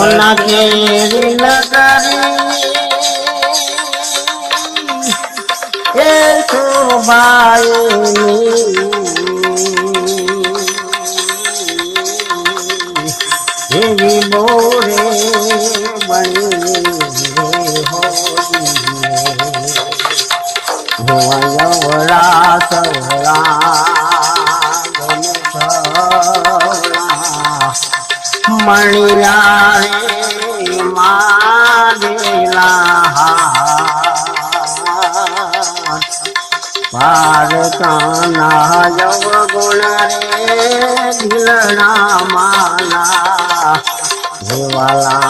સોના કેરી નગરી એ શોભાઈ એવી બોરે બની રે હોઈ યવરા સવરા મણિયારે મારેલા ભારતાના જવ ગુણ રે ઢીલણા માલા દેવાલા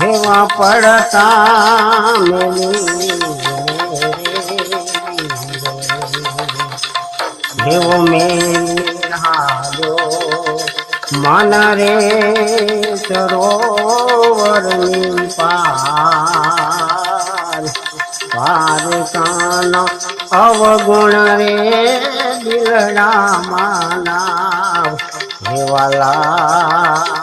જેવા પડતા જેવો મેલ હારો મન રે સરોવરની પાર. પાર કાન અવગુણ રે દિલડા માના. હેવાલા